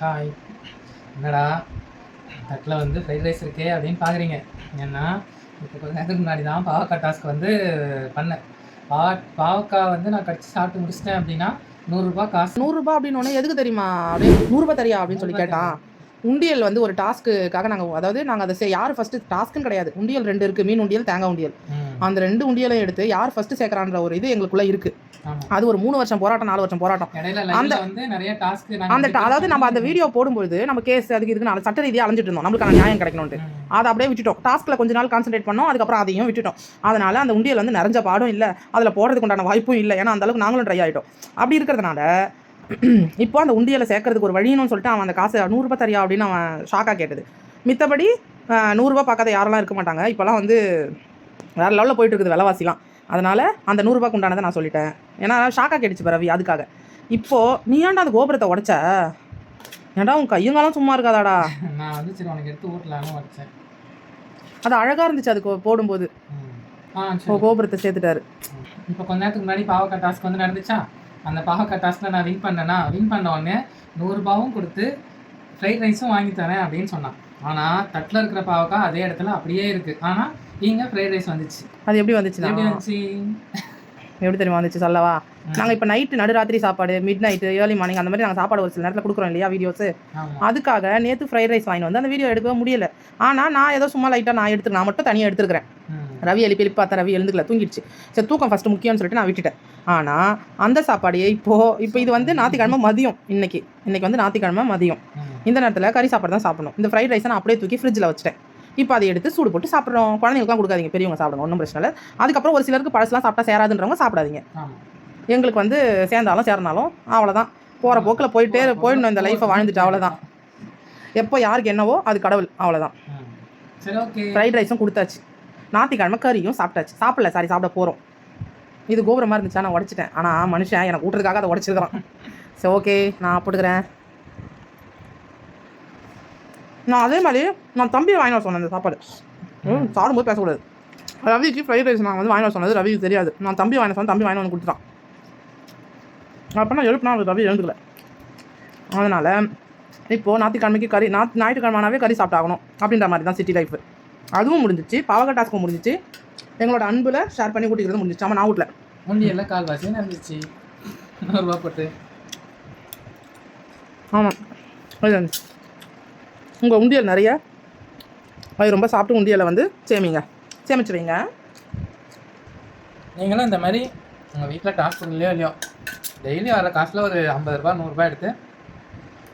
Hi. என்னடா தட்டில் வந்து ஃப்ரைட் ரைஸ் இருக்கே அப்படின்னு பார்க்குறீங்க ஏன்னா இப்போ கொஞ்ச நேரத்துக்கு முன்னாடி தான் பாவக்காய் டாஸ்க் வந்து பண்ணேன். பா பாவக்காய் வந்து நான் கடிச்சு சாப்பிட்டு முடிச்சிட்டேன் அப்படின்னா நூறுரூபா காசு. நூறுரூபா அப்படின்னு ஒன்று எதுக்கு தெரியுமா? அப்படியே நூறுரூபா தரியா அப்படின்னு சொல்லி கேட்டான். உண்டியல் வந்து ஒரு டாஸ்க்குக்காக நாங்கள் அதாவது நாங்கள் அதை யார் ஃபஸ்ட்டு டாஸ்க்குன்னு கிடையாது. உண்டியல் ரெண்டு இருக்குது மீன் உண்டியல் தேங்காய் உண்டியல். அந்த ரெண்டு உண்டியலையும் எடுத்து யார் ஃபஸ்ட்டு சேர்க்குறான்ற ஒரு இது எங்களுக்குள்ளே இருக்குது ஆமாம் அது ஒரு மூணு வருஷம் போராட்டம் நாலு வருஷம் போராட்டம். அந்த- அந்த அதாவது நம்ம அந்த வீடியோ போடும்போது நம்ம கேஸ் அதுக்கு இதுக்கு சட்ட ரீதியாக அலைஞ்சிட்டு இருந்தோம். நம்மளுக்கான நியாயம் கிடைக்கணும்ட்டு அதை அப்படியே விட்டுட்டோம். டாஸ்க்கில் கொஞ்ச நாள் கான்சென்ட்ரேட் பண்ணோம் அதுக்கப்புறம் அதையும் விட்டுட்டோம். அதனால அந்த உண்டியல் வந்து நிறைஞ்ச பாடும் இல்லை. அதில் போடுறதுக்கு உண்டான வாய்ப்பும் இல்லை. ஏன்னா அந்த அளவுக்கு நாங்களும் ட்ரை ஆகிட்டோம் அப்படி இருக்கிறதுனால இப்போ அந்த உண்டியலை சேர்க்கறதுக்கு ஒரு வழின்னு சொல்லிட்டு அவன் அந்த காசு நூறுரூபா தரியா அப்படின்னு அவன் ஷாக்காக கேட்டது. மித்தபடி நூறுரூபா பார்க்காத யாரெல்லாம் இருக்க மாட்டாங்க. இப்போலாம் வந்து வேறு லெவலில் போயிட்டு இருக்குது விலைவாசிலாம். அதனால அந்த நூறுரூபாக்கு உண்டானதை நான் சொல்லிட்டேன். ஏன்னா ஷாக்காக கேட்டுச்சு ரவி அதுக்காக. இப்போது நீ ஏன்டா அந்த கோபுரத்தை உடைச்ச? ஏன்டா உன் கையங்காலம் சும்மா இருக்காதாடா? நான் வந்து சரி உனக்கு எடுத்து ஊட்டலான்னு வச்சேன் அது அழகாக இருந்துச்சு அதுக்கு போடும்போது. கோபுரத்தை சேர்த்துட்டாரு. இப்போ கொஞ்ச நேரத்துக்கு முன்னாடி பாவக்காய் டாஸ்க் வந்து நடந்துச்சா? அந்த பாவக்காய் டாஸ்க்கில் நான் வின் பண்ணேன்னா வின் பண்ண உடனே நூறுரூபாவும் கொடுத்து ஃப்ரைட் ரைஸும் வாங்கி தரேன் அப்படின்னு சொன்னான். ஆனால் தட்டில் இருக்கிற பாவக்காய் அதே இடத்துல அப்படியே இருக்குது ஆனால் இங்கே ஃப்ரைட் ரைஸ் வந்துச்சு. அது எப்படி வந்துச்சுன்னா எப்படி வந்துச்சு? எப்படி தெரியுமா வந்துச்சு சொல்லவா. நாங்கள் இப்போ நைட்டு நடுராத்திரி சாப்பாடு மிட் நைட்டு ஏர்லி மார்னிங் அந்த மாதிரி நாங்கள் சாப்பாடு ஒரு சில நேரத்தில் கொடுக்குறோம் இல்லையா வீடியோஸ் அதுக்காக நேற்று ஃப்ரைட் ரைஸ் வாங்கிட்டு வந்து அந்த வீடியோ எடுக்கவே முடியல. ஆனால் நான் ஏதோ சும்மா லைட்டாக நான் எடுத்து நான் மட்டும் தனியாக எடுத்துருக்கிறேன். ரவி எழுப்பி எழுப்பி பார்த்தா ரவி எழுந்துக்கல தூங்கிடுச்சு. சரி தூக்கம் ஃபஸ்ட்டு முக்கியம்னு சொல்லிட்டு நான் விட்டுட்டேன். ஆனால் அந்த சாப்பாடையே இப்போது இப்போ இது வந்து ஞாயிற்றுக்கிழமை மதியம் இன்னைக்கு. இன்னைக்கு வந்து ஞாயிற்றுக்கிழமை மதியம். இந்த நேரத்தில் கறி சாப்பாடு தான் சாப்பிடணும். இந்த ஃப்ரைட் ரைஸை நான் அப்படியே தூக்கி ஃப்ரிட்ஜில் வச்சிட்டேன். இப்போ அதை எடுத்து சூடு போட்டு சாப்பிட்றோம். குழந்தைங்களுக்குலாம் கொடுக்காதீங்க பெரியவங்க சாப்பிடுங்க ஒன்றும் பிரச்சனை இல்லை. அதுக்கப்புறம் ஒரு சிலருக்கு பழசுலாம் சாப்பிட்டா சேராதுன்றவங்க சாப்பிடாதீங்க. எங்களுக்கு வந்து சேர்ந்தாலும் சேர்னாலும் அவ்வளோதான் போகிற போக்கில் போயிட்டே போயிடணும் இந்த லைஃப்பை வாழ்ந்துட்டு அவ்வளோதான் எப்போ யாருக்கு என்னவோ அது கடவுள் அவ்வளோதான் ஃப்ரைட் ரைஸும் கொடுத்தாச்சு. ஞாயிற்றுக்கிழமை கறியும் சாப்பிட்டாச்சு. சாப்பிடல சாரி சாப்பிட போகிறோம் இது கோபுரமாக இருந்துச்சா? நான் உடச்சிட்டேன். ஆனால் மனுஷன் எனக்கு ஊட்டுறதுக்காக அதை உடச்சிருக்கிறான். சரி ஓகே நான் போட்டுக்கிறேன். நான் அதே மாதிரி நான் தம்பியை வாங்கி வர சொன்னேன் அந்த சாப்பாடு. ம் சாப்பிடும்போது பேசக்கூடாது. ரவிக்கு ஃப்ரைட் ரைஸ் நான் வந்து வாங்கி வர சொன்னது ரவிக்கு தெரியாது. நான் தம்பி வாங்கி வர சொன்னேன் தம்பி வாங்கி வந்து கொடுத்துட்டான். அப்போ நான் எழுப்புனா அவர் ரவி எழுந்துக்கல. அதனால் இப்போது ஞாயிற்றுக்கிழமைக்கு கறி நா ஞாயிற்றுக்கிழமைனாவே கறி சாப்பிட்டாகணும் அப்படின்ற மாதிரி தான் சிட்டி லைஃப் அதுவும் முடிஞ்சிச்சு. பாவக்காய் டாஸ்க்கும் முடிஞ்சிச்சு. எங்களோட அன்பில் ஷேர் பண்ணி கூட்டிக்கிறது முடிஞ்சிச்சு. ஆமாம் நான் வீட்டில் முண்டியெல்லாம் கால்வாசி நடந்துச்சு நூறுரூவா போட்டு. ஆமாம் உங்கள் உண்டியல் நிறைய. அது ரொம்ப சாப்பிட்டு உண்டியலை வந்து சேமிங்க. சேமிச்சு வைங்க நீங்களும் இந்த மாதிரி உங்கள் வீட்டில் டாஸ்க் இல்லையோ இல்லையோ டெய்லி வர காசில் ஒரு ஐம்பது ரூபா நூறுரூபா எடுத்து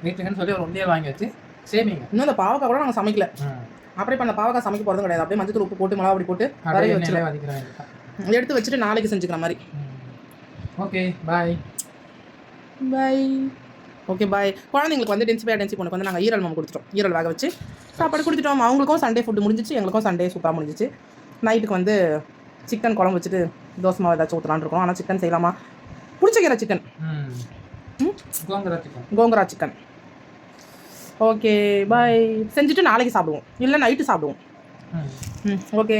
வீட்டுக்குன்னு சொல்லி ஒரு உண்டியல் வாங்கி வச்சு சேமிங்க. இன்னும் இந்த பாவக்காய் கூட நாங்கள் சமைக்கல. அப்படியே பண்ண பாவக்காய் சமைக்க போகிறதும் கிடையாது. அப்படியே மஞ்சள் உப்பு போட்டு மிளகா பொடி போட்டு வரைய எண்ணெயிலே வச்சு வதக்கிற வேண்டியதான் எடுத்து வச்சுட்டு நாளைக்கு செஞ்சுக்கிற மாதிரி. Okay bye bye okay bye குழந்தைங்களுக்கு வந்து டென்சி பை டென்சி பொண்ணுக்கு வந்து நாங்கள் ஈரல் மாவு கொடுத்துட்டோம். ஈரல் வேக வச்சு சாப்பாடு கொடுத்துட்டோம். அவங்களுக்கும் சண்டே ஃபுட்டு முடிஞ்சிச்சு. எங்களுக்கும் சண்டே சூப்பராக முடிஞ்சிச்சு. நைட்டுக்கு வந்து சிக்கன் குழம்பு வச்சுட்டு தோசை மாவு ஏதாச்சும் ஊற்றலான்னு இருக்கோம். ஆனால் சிக்கன் செய்யலாமா? பிடிச்சிக்கிற chicken? Gongura chicken gongura chicken okay bye செஞ்சுட்டு நாளைக்கு சாப்பிடுவோம். இல்லை நைட்டு சாப்பிடுவோம். ம். ஓகே